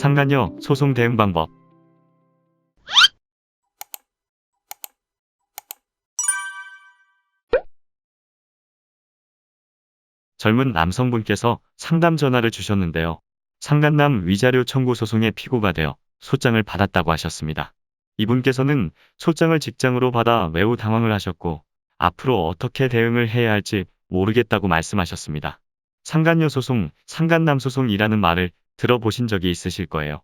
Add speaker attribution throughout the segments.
Speaker 1: 상간녀 소송 대응 방법 젊은 남성분께서 상담 전화를 주셨는데요. 상간남 위자료 청구 소송의 피고가 되어 소장을 받았다고 하셨습니다. 이분께서는 소장을 직장으로 받아 매우 당황을 하셨고 앞으로 어떻게 대응을 해야 할지 모르겠다고 말씀하셨습니다. 상간녀 소송, 상간남 소송이라는 말을 들어보신 적이 있으실 거예요.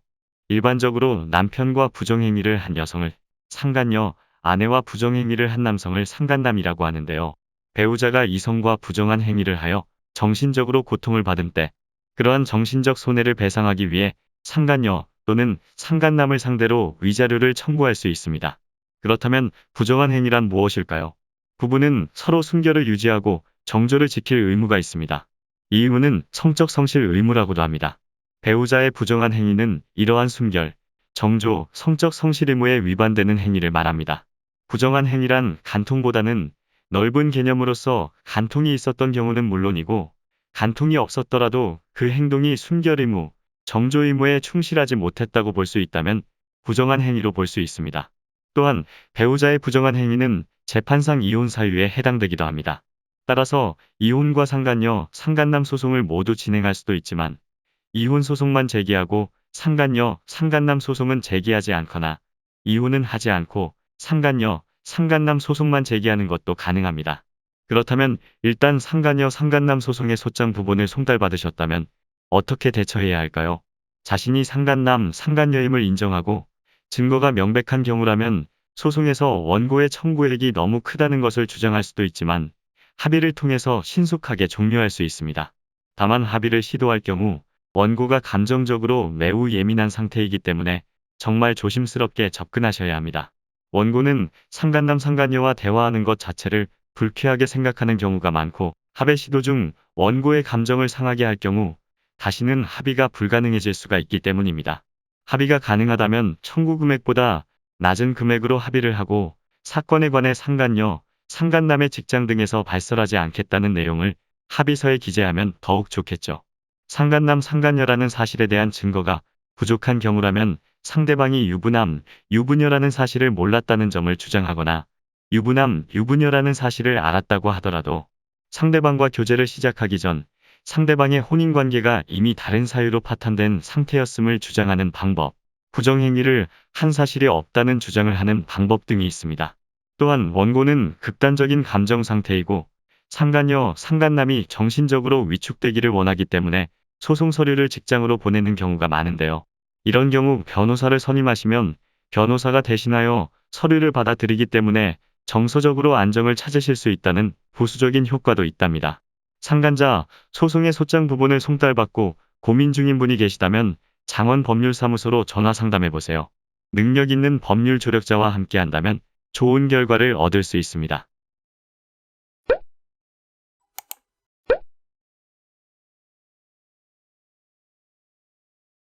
Speaker 1: 일반적으로 남편과 부정행위를 한 여성을 상간녀, 아내와 부정행위를 한 남성을 상간남이라고 하는데요. 배우자가 이성과 부정한 행위를 하여 정신적으로 고통을 받은 때 그러한 정신적 손해를 배상하기 위해 상간녀 또는 상간남을 상대로 위자료를 청구할 수 있습니다. 그렇다면 부정한 행위란 무엇일까요? 부부는 서로 순결을 유지하고 정조를 지킬 의무가 있습니다. 이 의무는 성적 성실 의무라고도 합니다. 배우자의 부정한 행위는 이러한 순결, 정조, 성적 성실 의무에 위반되는 행위를 말합니다. 부정한 행위란 간통보다는 넓은 개념으로서 간통이 있었던 경우는 물론이고 간통이 없었더라도 그 행동이 순결 의무, 정조 의무에 충실하지 못했다고 볼 수 있다면 부정한 행위로 볼 수 있습니다. 또한 배우자의 부정한 행위는 재판상 이혼 사유에 해당되기도 합니다. 따라서 이혼과 상간녀, 상간남 소송을 모두 진행할 수도 있지만 이혼 소송만 제기하고 상간녀, 상간남 소송은 제기하지 않거나 이혼은 하지 않고 상간녀, 상간남 소송만 제기하는 것도 가능합니다. 그렇다면 일단 상간녀, 상간남 소송의 소장 부분을 송달받으셨다면 어떻게 대처해야 할까요? 자신이 상간남, 상간녀임을 인정하고 증거가 명백한 경우라면 소송에서 원고의 청구액이 너무 크다는 것을 주장할 수도 있지만 합의를 통해서 신속하게 종료할 수 있습니다. 다만 합의를 시도할 경우 원고가 감정적으로 매우 예민한 상태이기 때문에 정말 조심스럽게 접근하셔야 합니다. 원고는 상간남 상간녀와 대화하는 것 자체를 불쾌하게 생각하는 경우가 많고 합의 시도 중 원고의 감정을 상하게 할 경우 다시는 합의가 불가능해질 수가 있기 때문입니다. 합의가 가능하다면 청구 금액보다 낮은 금액으로 합의를 하고 사건에 관해 상간녀, 상간남의 직장 등에서 발설하지 않겠다는 내용을 합의서에 기재하면 더욱 좋겠죠. 상간남, 상간녀라는 사실에 대한 증거가 부족한 경우라면 상대방이 유부남, 유부녀라는 사실을 몰랐다는 점을 주장하거나 유부남, 유부녀라는 사실을 알았다고 하더라도 상대방과 교제를 시작하기 전 상대방의 혼인관계가 이미 다른 사유로 파탄된 상태였음을 주장하는 방법, 부정행위를 한 사실이 없다는 주장을 하는 방법 등이 있습니다. 또한 원고는 극단적인 감정 상태이고 상간녀, 상간남이 정신적으로 위축되기를 원하기 때문에 소송 서류를 직장으로 보내는 경우가 많은데요. 이런 경우 변호사를 선임하시면 변호사가 대신하여 서류를 받아들이기 때문에 정서적으로 안정을 찾으실 수 있다는 부수적인 효과도 있답니다. 상간자, 소송의 소장 부분을 송달받고 고민 중인 분이 계시다면 장원 법률사무소로 전화 상담해 보세요. 능력 있는 법률 조력자와 함께 한다면 좋은 결과를 얻을 수 있습니다.